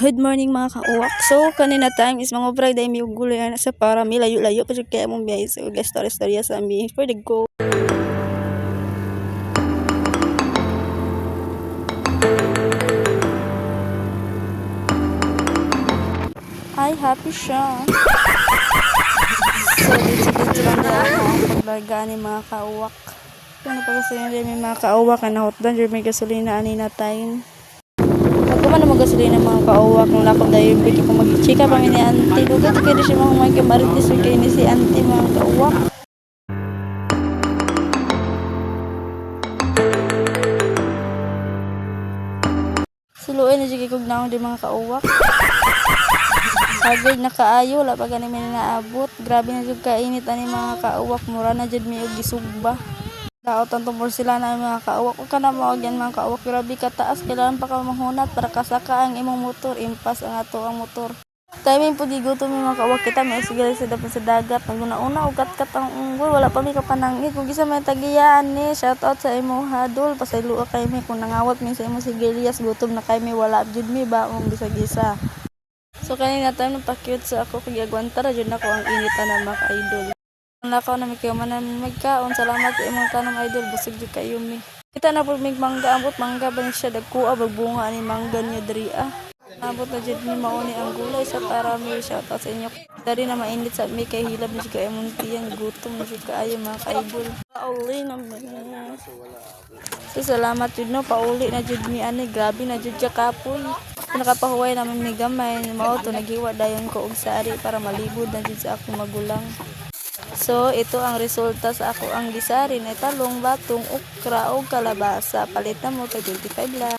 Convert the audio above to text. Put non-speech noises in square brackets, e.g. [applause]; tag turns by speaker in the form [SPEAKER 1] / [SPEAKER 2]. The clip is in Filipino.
[SPEAKER 1] Good morning mga kauwak. So, kanina time is mga Friday may gulay na sa para may layo-layo pa siya kaya mong biyahe. So, guys, story-story sa aming for the go. Ay, happy siya. [laughs] so, dito-dito lang ako ang ni mga kauwak. Kung napagasolina rin may mga kauwak na dyan may gasolina ani na tayo. Ako man naman gasolina mga kauwak ng lakot dahil bigyan ko mag-chika pa ni auntie. Lugat kayo di siya mga mga kamaritis kayo ni si auntie mga kauwak. Suluin na sige kog naong di mga kauwak. Sagad na kaayo, wala pa ganin may naabot. Grabe na jud kainit ani mga kauwak, mura na jud mi og gisugba. Daot ang tumor sila na mga kauwak. Kung ka na mawag yan mga kauwak, grabe ka taas. Kailangan pa ka mahunat para kasaka ang imong motor. Impas ang ato ang motor. Timing po di gutom yung mga kauwak kita. May sigala sa dapat sa dagat. Nang una-una, ugat kat ang. Wala pa may kapanangit. Kung gisa may tagiyaan ni. Shout out sa imo hadol. Pasaylo kay mi. Kung nangawat mi sa imo sigilias. Gutom na kay mi. Wala jud mi ba. Ang gisa-gisa. So kanina time nagpa-cute sa ako kay agwanta ra jud nako ang initan ng mga idol. Ang lakaw na may kayo man magkaon. Salamat sa imong tanong idol. Busog jud kayo mi. Kita na po may mangga ambot mangga ba ni siya dagkuha bagbunga ni mangga niya diri ah. Abot na jud ni mauni ang gulay sa para mi shout out sa inyo. Dari na mainit sa mi kay hilab ni siya imong tiyang gutom na siya kaayo mga kaidol. Pauli na. So salamat jud no pauli na jud mi ani grabe na jud siya kapoy. Nakapahuway naman mi gamay mao to naghiwa dayon ko og sari para malibod na jud sa akong magulang. So, ito ang resulta sa ako ang gisari na talong, batong, ukra o kalabasa. Palit na mo, tag 25 lang.